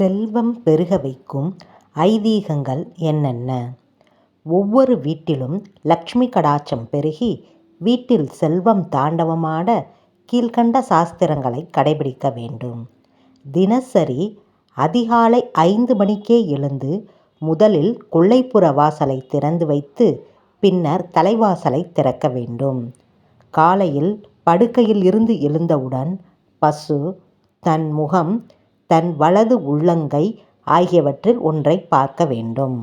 செல்வம் பெருக வைக்கும் ஐதீகங்கள் என்னென்ன? ஒவ்வொரு வீட்டிலும் லக்ஷ்மி கடாட்சம் பெருகி வீட்டில் செல்வம் தாண்டவமாட கீழ்கண்ட சாஸ்திரங்களை கடைபிடிக்க வேண்டும். தினசரி அதிகாலை ஐந்து மணிக்கே எழுந்து முதலில் கொள்ளைப்புற வாசலை திறந்து வைத்து பின்னர் தலைவாசலை திறக்க வேண்டும். காலையில் படுக்கையில் இருந்து எழுந்தவுடன் பசு தன் முகம் தன் வலது உள்ளங்கை ஆகியவற்றில் ஒன்றை பார்க்க வேண்டும்.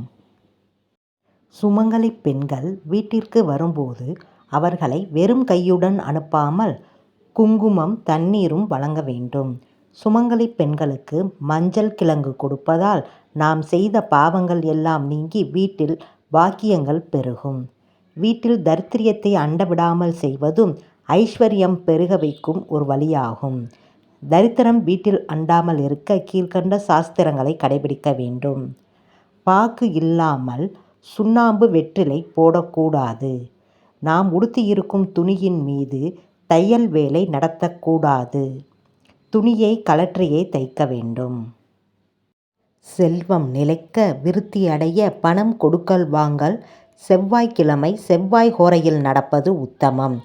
சுமங்கலி பெண்கள் வீட்டிற்கு வரும்போது அவர்களை வெறும் கையுடன் அனுப்பாமல் குங்குமம் தண்ணீரும் வழங்க வேண்டும். சுமங்கலி பெண்களுக்கு மஞ்சள் கிழங்கு கொடுப்பதால் நாம் செய்த பாவங்கள் எல்லாம் நீங்கி வீட்டில் பாக்கியங்கள் பெருகும். வீட்டில் தரித்திரியத்தை அண்டவிடாமல் செய்வதும் ஐஸ்வர்யம் பெருக வைக்கும் ஒரு வழியாகும். தரித்திரம் வீட்டில் அண்டாமல் இருக்க கீழ்க்கண்ட சாஸ்திரங்களை கடைபிடிக்க வேண்டும். பாக்கு இல்லாமல் சுண்ணாம்பு வெற்றிலை போடக்கூடாது. நாம் உடுத்தியிருக்கும் துணியின் மீது தையல் வேலை நடத்தக்கூடாது. துணியை கலற்றியே தைக்க வேண்டும். செல்வம் நிலைக்க விருத்தியடைய பணம் கொடுக்கல் வாங்கல் செவ்வாய்க்கிழமை செவ்வாய் ஹோரையில் நடப்பது உத்தமம்.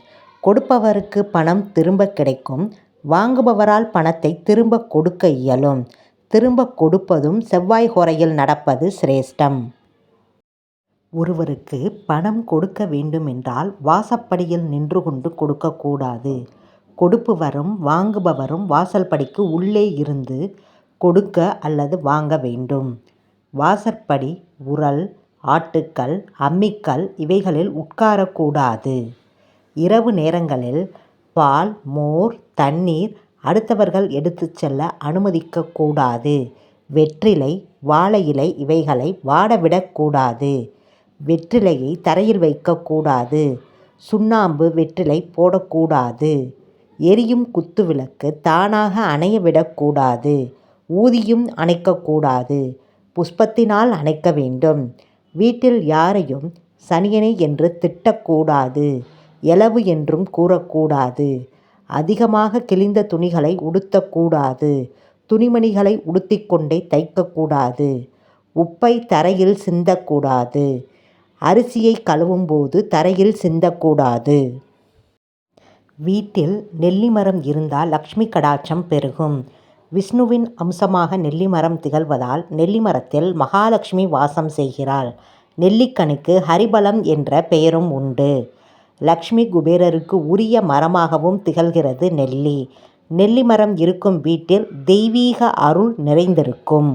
கொடுப்பவருக்கு பணம் திரும்ப கிடைக்கும். வாங்குபவரால் பணத்தை திரும்ப கொடுக்க இயலும். திரும்ப கொடுப்பதும் செவ்வாய் ஹோரையில் நடப்பது சிரேஷ்டம். ஒருவருக்கு பணம் கொடுக்க வேண்டுமென்றால் வாசப்படியில் நின்று கொண்டு கொடுக்கக்கூடாது கொடுப்பவரும் வாங்குபவரும் வாசல்படிக்கு உள்ளே இருந்து கொடுக்க அல்லது வாங்க வேண்டும். வாசற்படி உரல் ஆட்டுக்கல் அம்மிக்கல் இவைகளில் உட்காரக்கூடாது. இரவு நேரங்களில் பால் மோர் தண்ணீர் அடுத்தவர்கள் எடுத்துச் செல்ல அனுமதிக்கக்கூடாது. வெற்றிலை வாழை இலை இவைகளை வாடவிடக்கூடாது வெற்றிலையை தரையில் வைக்கக்கூடாது. சுண்ணாம்பு வெற்றிலை போடக்கூடாது. எரியும் குத்துவிளக்கு தானாக அணைய விடக்கூடாது. ஊதியும் அணைக்கக்கூடாது. புஷ்பத்தினால் அணைக்க வேண்டும். வீட்டில் யாரையும் சனியனை என்று திட்டக்கூடாது. எலவு என்றும் கூறக்கூடாது. அதிகமாக கிழிந்த துணிகளை உடுத்தக்கூடாது. துணிமணிகளை உடுத்திக்கொண்டே தைக்கக்கூடாது. உப்பை தரையில் சிந்தக்கூடாது. அரிசியை கழுவும் போது தரையில் சிந்தக்கூடாது. வீட்டில் நெல்லி மரம் இருந்தால் லக்ஷ்மி கடாட்சம் பெருகும். விஷ்ணுவின் அம்சமாக நெல்லி மரம் திகழ்வதால் நெல்லி மரத்தில் மகாலட்சுமி வாசம் செய்கிறாள். நெல்லிக்கனிக்கு ஹரிபலம் என்ற பெயரும் உண்டு. லக்ஷ்மி குபேரருக்கு உரிய மரமாகவும் திகழ்கிறது நெல்லி. நெல்லி மரம் இருக்கும் வீட்டில் தெய்வீக அருள் நிறைந்திருக்கும்.